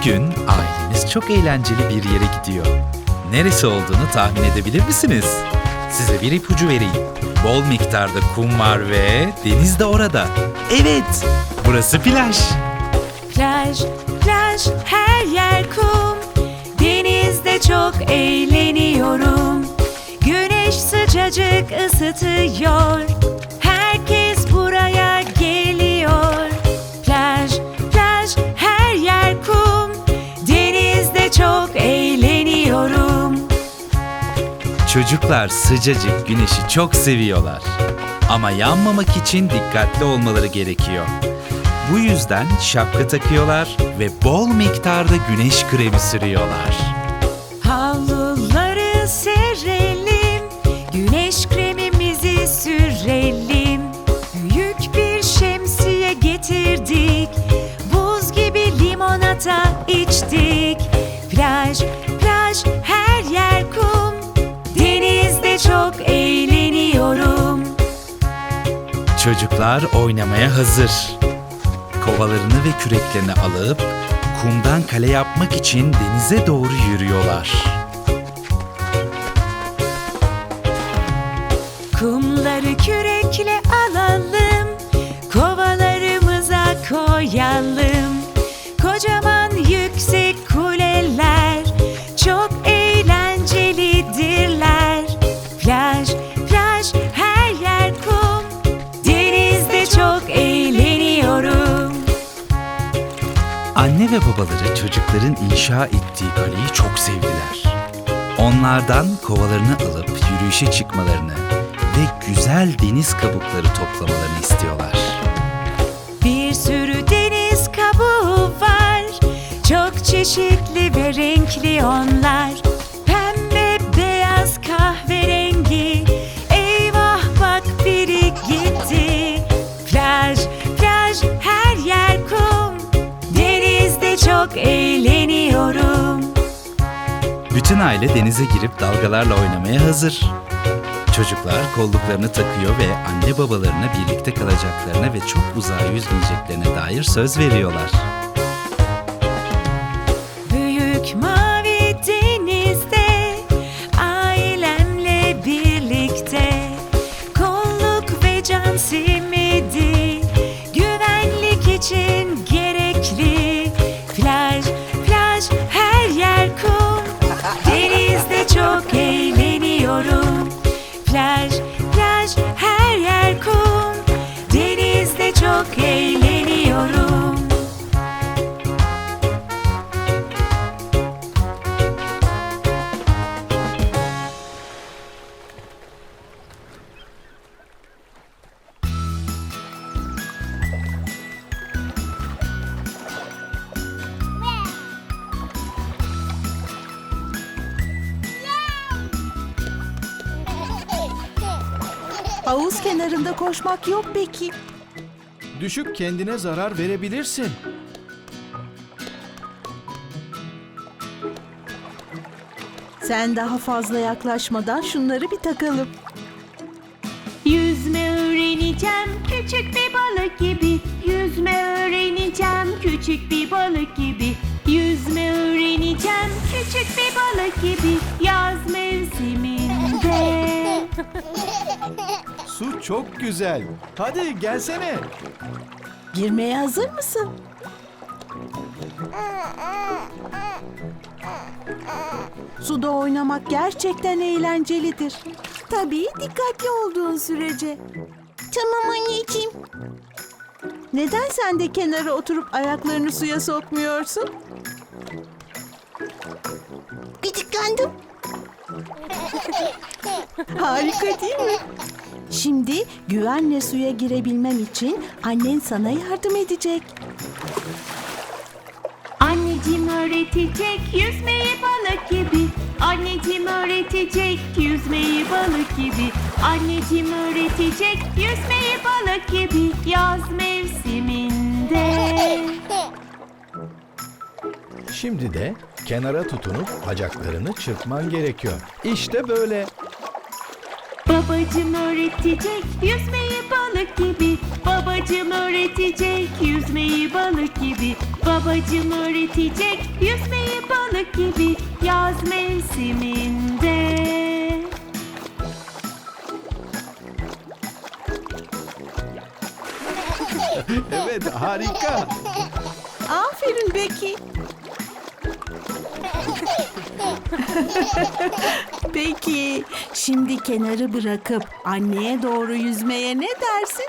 Bugün aileniz çok eğlenceli bir yere gidiyor. Neresi olduğunu tahmin edebilir misiniz? Size bir ipucu vereyim. Bol miktarda kum var ve deniz de orada. Evet, burası plaj. Plaj, plaj, her yer kum. Denizde çok eğleniyorum. Güneş sıcacık ısıtıyor. Çocuklar sıcacık güneşi çok seviyorlar. Ama yanmamak için dikkatli olmaları gerekiyor. Bu yüzden şapka takıyorlar ve bol miktarda güneş kremi sürüyorlar. Havluları serelim, güneş kremimizi sürelim. Büyük bir şemsiye getirdik, buz gibi limonata Çocuklar oynamaya hazır. Kovalarını ve küreklerini alıp kumdan kale yapmak için denize doğru yürüyorlar. Kumları kürekle alalım, kovalarımıza koyalım. Anne ve babaları çocukların inşa ettiği kaleyi çok sevdiler. Onlardan kovalarını alıp yürüyüşe çıkmalarını ve güzel deniz kabukları toplamalarını istiyorlar. Bir sürü deniz kabuğu var Çok çeşitli ve renkli onlar eğleniyorum Bütün aile denize girip dalgalarla oynamaya hazır. Çocuklar kolluklarını takıyor ve anne babalarına birlikte kalacaklarına ve çok uzağa yüzmeyeceklerine dair söz veriyorlar. Büyük mavi denizde ailemle birlikte kolluk ve can simidi çok eğleniyorum Havuz kenarında koşmak yok peki. Düşüp kendine zarar verebilirsin. Sen daha fazla yaklaşmadan şunları bir takalım. Yüzme öğreneceğim küçük bir balık gibi Yüzme öğreneceğim küçük bir balık gibi Yüzme öğreneceğim küçük bir balık gibi Yaz mevsiminde Su çok güzel. Hadi gelsene. Girmeye hazır mısın? Suda oynamak gerçekten eğlencelidir. Tabii dikkatli olduğun sürece. Tamam anneciğim. Neden sen de kenara oturup ayaklarını suya sokmuyorsun? Gıcıklandım. Harika değil mi? Şimdi güvenle suya girebilmem için annen sana yardım edecek. Anneciğim öğretecek yüzmeyi balık gibi Anneciğim öğretecek yüzmeyi balık gibi Anneciğim öğretecek yüzmeyi balık gibi Yaz mevsiminde Şimdi de kenara tutunup bacaklarını çırpman gerekiyor. İşte böyle. Babacım öğretecek yüzmeyi balık gibi Babacım öğretecek yüzmeyi balık gibi Babacım öğretecek yüzmeyi balık gibi Yaz mevsiminde Evet, harika. Aferin Becky. Peki, şimdi kenarı bırakıp anneye doğru yüzmeye ne dersin?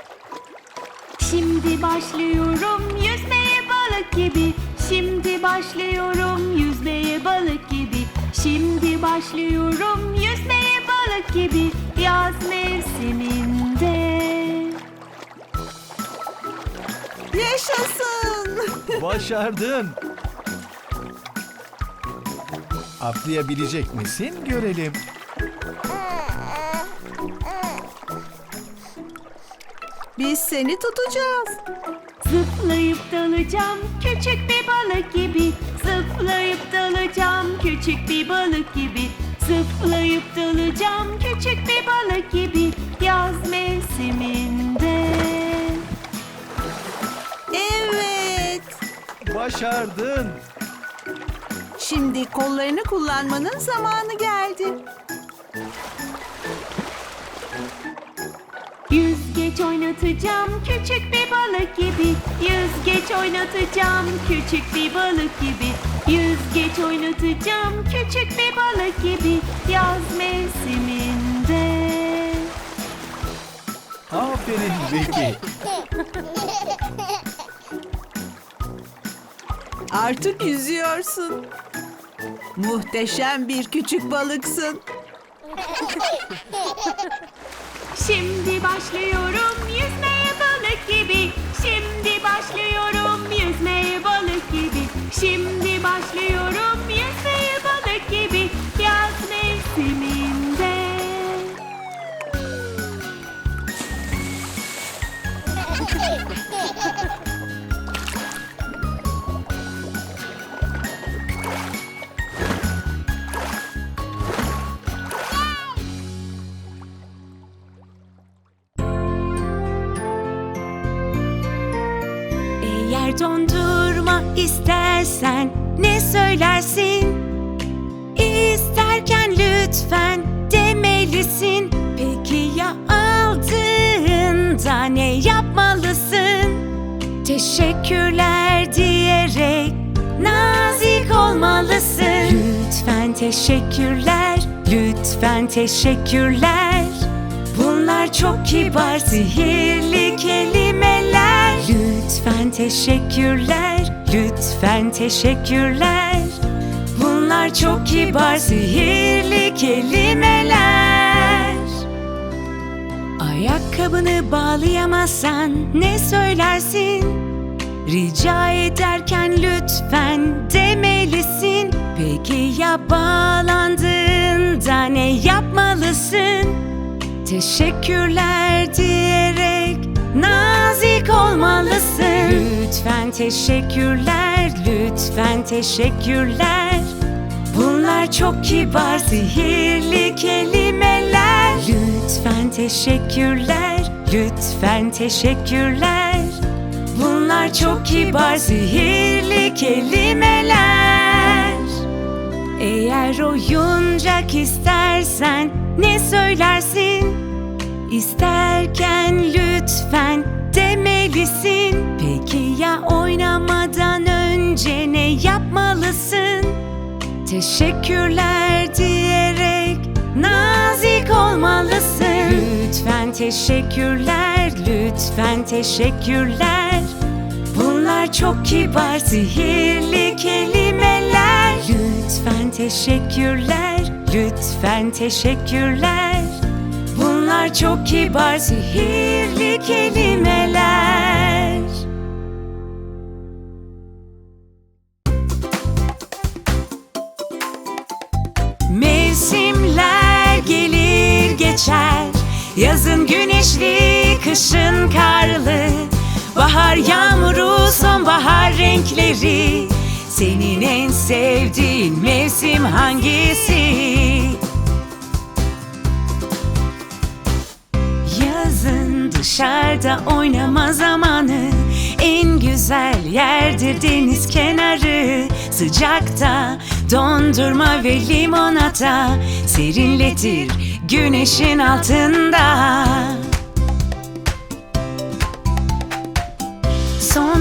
Şimdi başlıyorum yüzmeye balık gibi Şimdi başlıyorum yüzmeye balık gibi Şimdi başlıyorum yüzmeye balık gibi Yaz mevsiminde Yaşasın! Başardın. Atlayabilecek misin görelim. Biz seni tutacağız. Zıplayıp dalacağım küçük bir balık gibi Zıplayıp dalacağım küçük bir balık gibi Zıplayıp dalacağım küçük bir balık gibi Yaz mevsiminde Evet. Başardın. Şimdi kollarını kullanmanın zamanı geldi. Yüzgeç oynatacağım küçük bir balık gibi Yüzgeç oynatacağım küçük bir balık gibi Yüzgeç oynatacağım küçük bir balık gibi Yaz mevsiminde Aferin Becky. Artık yüzüyorsun. Muhteşem bir küçük balıksın. Şimdi başlıyorum yüzmeye balık gibi Şimdi başlıyorum yüzmeye balık gibi Şimdi Teşekkürler diyerek nazik olmalısın. Lütfen teşekkürler, lütfen teşekkürler. Bunlar çok kibar sihirli kelimeler Lütfen teşekkürler, lütfen teşekkürler Bunlar çok kibar sihirli kelimeler Ayakkabını bağlayamazsan ne söylersin? Rica ederken lütfen demelisin. Peki ya bağlandığında ne yapmalısın? Teşekkürler diyerek nazik olmalısın. Lütfen teşekkürler, lütfen teşekkürler. Bunlar çok kibar sihirli kelimeler. Lütfen teşekkürler, lütfen teşekkürler Bunlar çok kibar sihirli kelimeler eğer oyuncak istersen ne söylersin? İsterken lütfen demelisin. Peki ya oynamadan önce ne yapmalısın? Teşekkürler diyerek nazik olmalısın. Lütfen teşekkürler, lütfen teşekkürler. Bunlar çok kibar sihirli kelimeler. Lütfen teşekkürler, lütfen teşekkürler. Bunlar çok kibar sihirli kelimeler. Mevsimler gelir geçer. Yazın güneşli, kışın karlı Bahar yağmuru, sonbahar renkleri. Senin en sevdiğin mevsim hangisi? dışarıda oynama zamanı. En güzel yerdir deniz kenarı. Sıcakta dondurma ve limonata Serinletir güneşin altında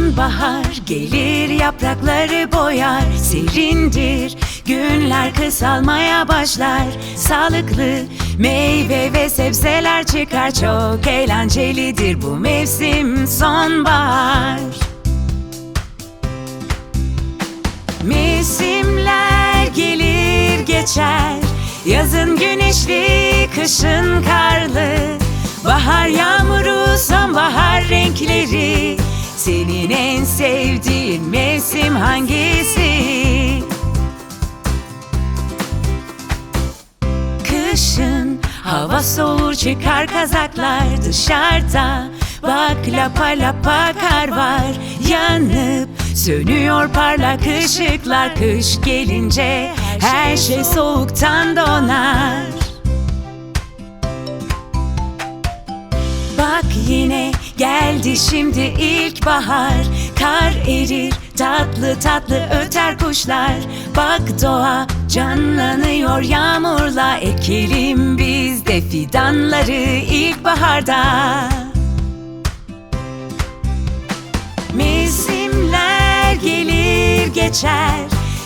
Sonbahar gelir yaprakları boyar Serindir günler kısalmaya başlar. Sağlıklı meyve ve sebzeler çıkar Çok eğlencelidir bu mevsim sonbahar. Mevsimler gelir geçer Yazın güneşli, kışın karlı. Bahar yağmuru, sonbahar renkleri Senin en sevdiğin mevsim hangisi? Kışın hava soğur çıkar kazaklar dışarıda. Bak lapa lapa kar var yanıp Sönüyor parlak ışıklar. Kış gelince Her şey soğuktan donar. Bak yine geldi şimdi ilkbahar Kar erir tatlı tatlı öter kuşlar. Bak doğa canlanıyor yağmurla. Ekelim biz de fidanları ilkbaharda Mevsimler gelir geçer.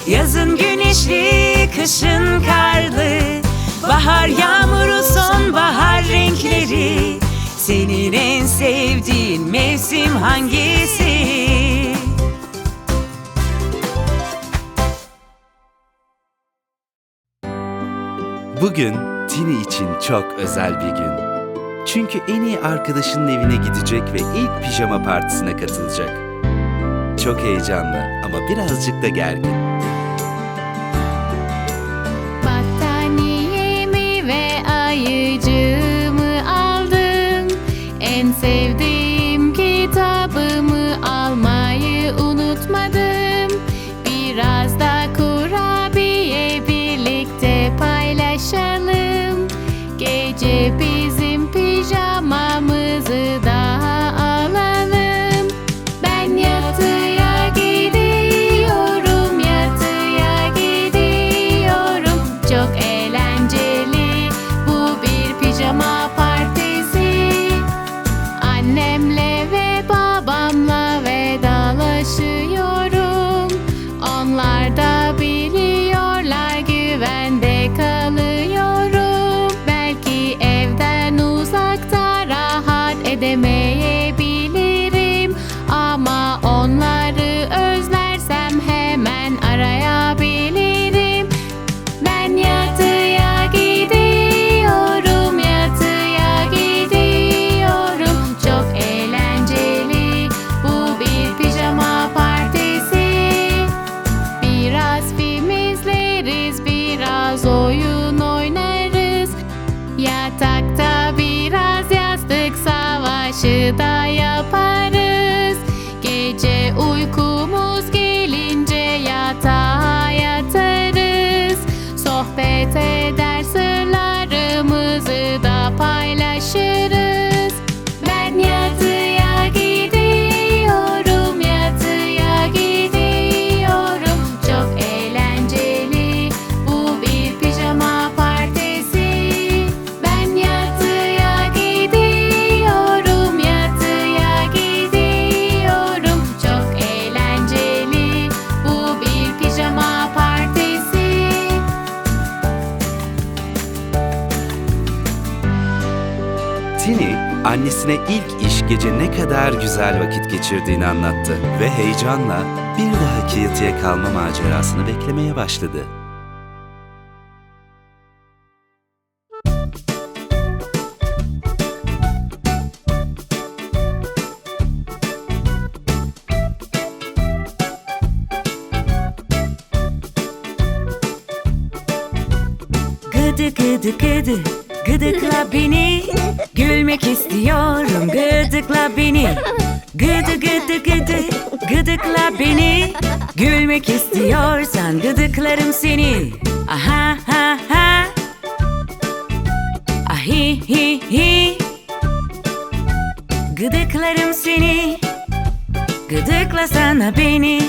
Yazın güneşli, kışın karlı. Bahar yağmuru, sonbahar renkleri Senin en sevdiğin mevsim hangisi? Bugün Tini için çok özel bir gün. Çünkü en iyi arkadaşının evine gidecek ve ilk pijama partisine katılacak. Çok heyecanlı ama birazcık da gergin. goodbye, your annesine ilk iş gece ne kadar güzel vakit geçirdiğini anlattı ve heyecanla bir dahaki yatıya kalma macerasını beklemeye başladı. Gülmek istiyorum. Gıdıkla beni. Gıdı gıdı gıdı. Gıdıkla beni. Gülmek istiyorsan Gıdıklarım seni. Aha ha ha. Ah hi hi Gıdıklarım seni. Gıdıklasana beni.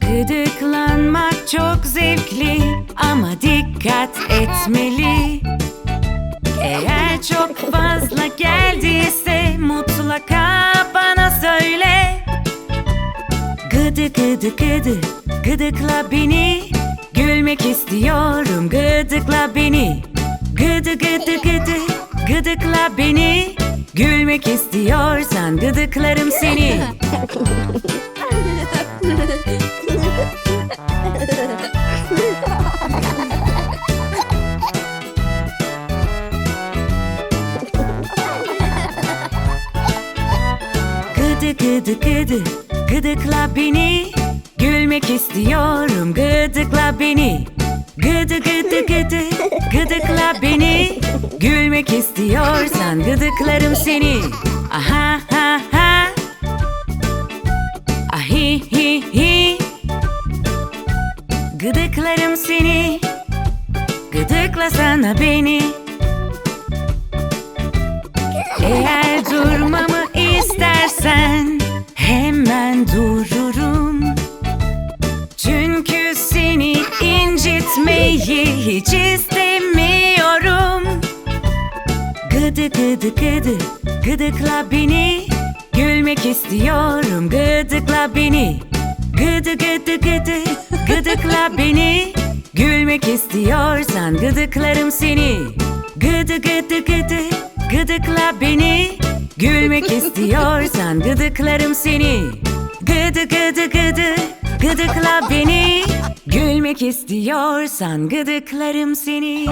Gıdıklanmak çok zevkli ama dikkat etmeli. Eğer çok fazla geldiyse mutlaka bana söyle. Gıdı gıdı gıdı gıdıkla beni. Gülmek istiyorum gıdıkla beni. Gıdı gıdı gıdı gıdıkla beni. Gülmek istiyorsan gıdıklarım seni Gıdı gıdı gıdı gıdıkla beni. Gülmek istiyorum gıdıkla beni. Gıdı gıdı gıdı gıdıkla beni. Gülmek istiyorsan gıdıklarım seni. Aha ha ha. Ahi hi hi Gıdıklarım seni. Gıdıklasana beni. Eğer durmamı istersen hemen dururum. Çünkü seni incitmeyi hiç istemiyorum. Gıdı gıdı gıdı gıdıkla beni. Gülmek istiyorum gıdıkla beni. Gıdı gıdı gıdı gıdıkla beni. Gülmek istiyorsan gıdıklarım seni. Gıdı gıdı gıdı gıdıkla beni Gülmek istiyorsan gıdıklarım seni Gıdı gıdı gıdı gıdıkla beni Gülmek istiyorsan gıdıklarım seni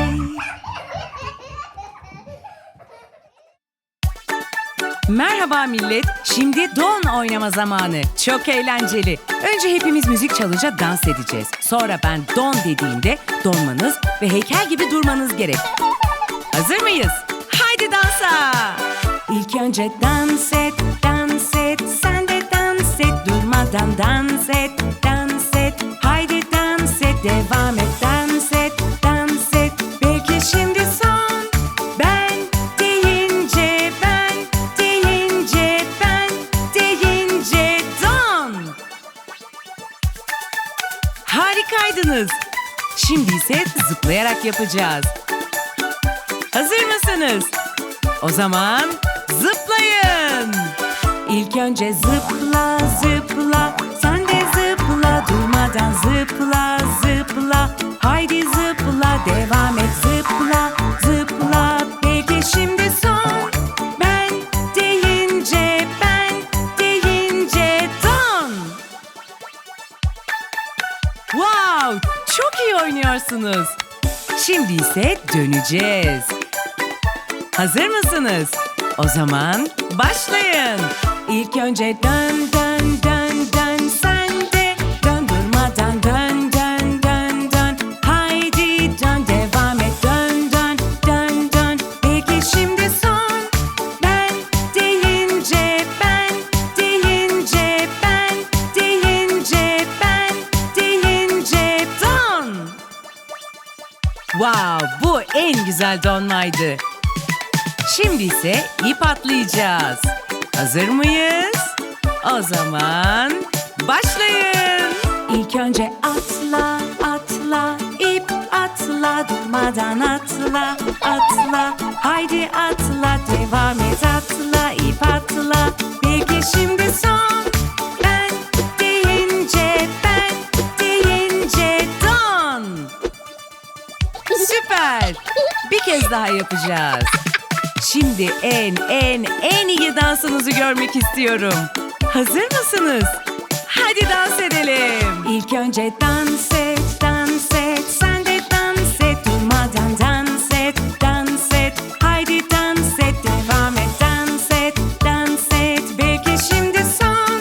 Merhaba millet. Şimdi don oynama zamanı. Çok eğlenceli. Önce hepimiz müzik çalınca dans edeceğiz. Sonra ben don dediğimde donmanız ve heykel gibi durmanız gerek. Hazır mıyız? Haydi dansa. İlk önce dans et, dans et. Sen de dans et. Durmadan dans et, dans et. Haydi dans et, devam et. Dans et, dans et. Belki şimdi son. Ben deyince ben deyince ben deyince don. Harikaydınız. Şimdi ise zıplayarak yapacağız. Hazır mısınız? O zaman. İlk önce zıpla zıpla. Sen de zıpla durmadan zıpla zıpla. Haydi zıpla devam et zıpla zıpla. Belki şimdi son. Ben deyince ben deyince don Wow çok iyi oynuyorsunuz. Şimdi ise döneceğiz. Hazır mısınız? O zaman başlayın. İlk önce dön dön dön dön sen de dön durmadan dön dön dön dön. Haydi dön devam et dön dön dön dön. Peki şimdi son. Ben deyince ben deyince ben deyince ben deyince don. Wow, bu en güzel donmaydı. Şimdi ise ip atlayacağız. Hazır mıyız? O zaman başlayın. İlk önce atla, atla, ip atla, durmadan atla, atla. Haydi atla, devam et atla, ip atla. Belki şimdi son. Ben deyince, ben deyince don. Süper. Bir kez daha yapacağız. Şimdi en en en iyi dansınızı görmek istiyorum. Hazır mısınız? Hadi dans edelim. İlk önce dans et, dans et. Sen de dans et, durmadan dans et, dans et. Haydi dans et, devam et, dans et, dans et. Belki şimdi son.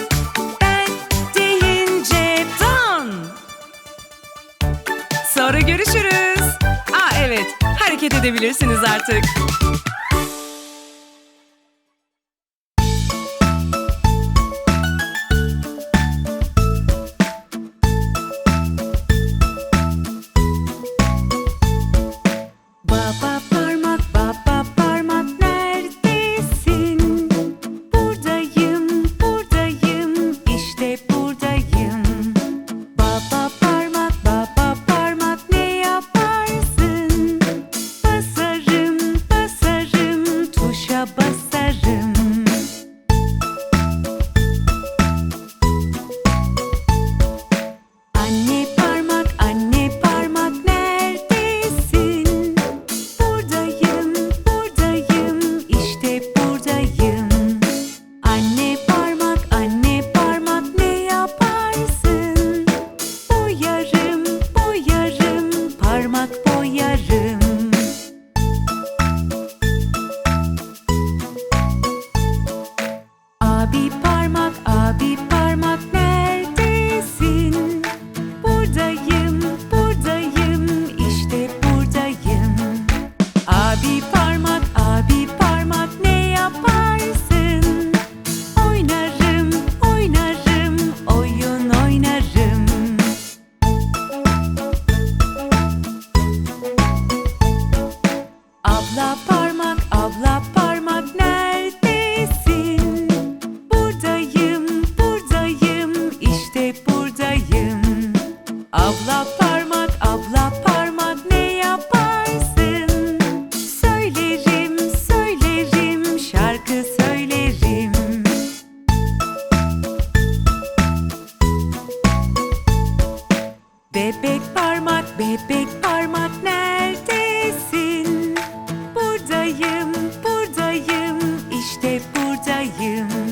Ben deyince don. Sonra görüşürüz. Aa evet, hareket edebilirsiniz artık. you.